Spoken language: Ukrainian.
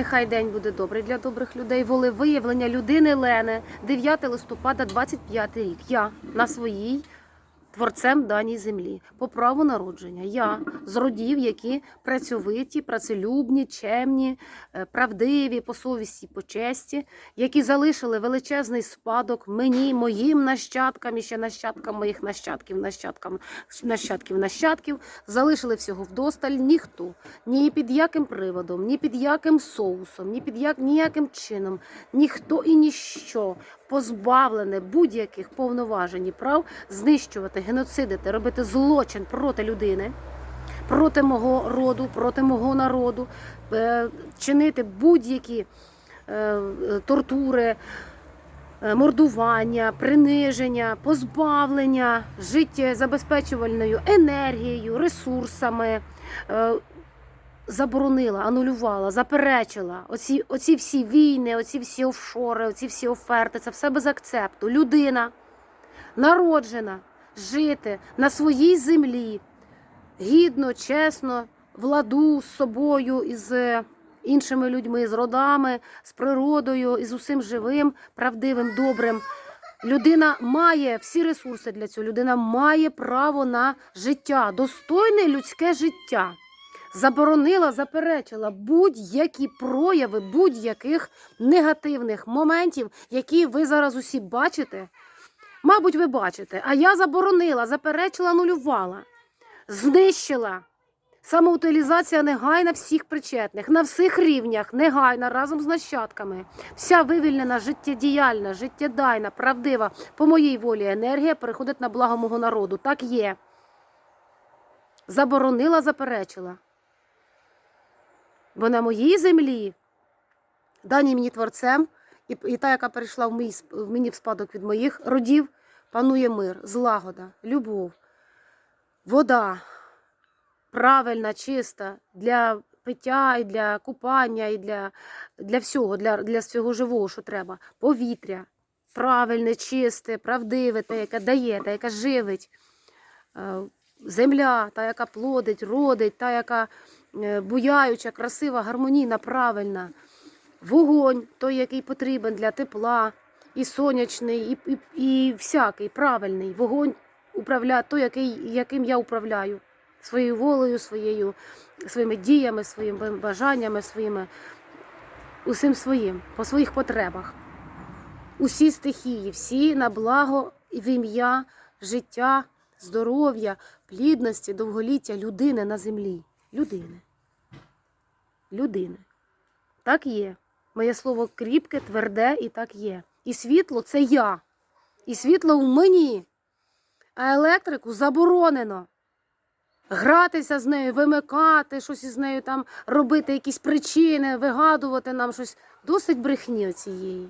Нехай день буде добрий для добрих людей. Волевиявлення людини Лени, 9 листопада, 25 рік. Я на своїй творцем даній землі по праву народження. Я з родів, які працьовиті, працелюбні, чемні, е, правдиві по совісті, по честі, які залишили величезний спадок мені, моїм нащадкам і ще нащадкам моїх нащадків, нащадкам нащадків, нащадків, залишили всього вдосталь ніхто, ні під яким приводом, ні під яким соусом, ні під як, ніяким чином, ніхто і ніщо позбавлене будь-яких повноважень і прав знищувати, геноцидити, робити злочин проти людини. Проти мого роду, проти мого народу, е, чинити будь-які е, тортури, е, мордування, приниження, позбавлення життєзабезпечувальною енергією, ресурсами, заборонила, анулювала, заперечила оці, оці всі війни, оці всі офшори, оці всі оферти, це все без акцепту. Людина народжена жити на своїй землі гідно, чесно, в ладу з собою і з іншими людьми, з родами, з природою, і з усім живим, правдивим, добрим. Людина має всі ресурси для цього. Людина має право на життя, достойне людське життя. Заборонила, заперечила будь-які прояви будь-яких негативних моментів, які ви зараз усі бачите. Мабуть, ви бачите. А я заборонила, заперечила, нулювала, знищила. Самоутилізація негайна всіх причетних, на всіх рівнях, негайна разом з нащадками. Вся вивільнена, життєдіяльна, життєдайна, правдива, по моїй волі енергія переходить на благо мого народу. Так є. Заборонила, заперечила. Бо на моїй землі, дані мені творцем, і, і та, яка перейшла в, мій, в мені в спадок від моїх родів, панує мир, злагода, любов, вода правильна, чиста для пиття, і для купання, і для, для всього, для, для всього живого, що треба. Повітря правильне, чисте, правдиве, те, яке дає, те, яке живить. Е, Земля, та, яка плодить, родить, та, яка е, буяюча, красива, гармонійна, правильна. Вогонь, той, який потрібен для тепла, і сонячний, і, і, і всякий правильний. Вогонь управляє той, який, яким я управляю своєю волею, своєю, своїми діями, своїми бажаннями, своїми усім своїм, по своїх потребах. Усі стихії, всі на благо в ім'я життя, здоров'я, плідності, довголіття людини на землі. Людини. Людини. Так є. Моє слово кріпке, тверде і так є. І світло це я. І світло в мені. А електрику заборонено. Гратися з нею, вимикати, щось із нею там робити, якісь причини, вигадувати нам щось. Досить брехні цієї.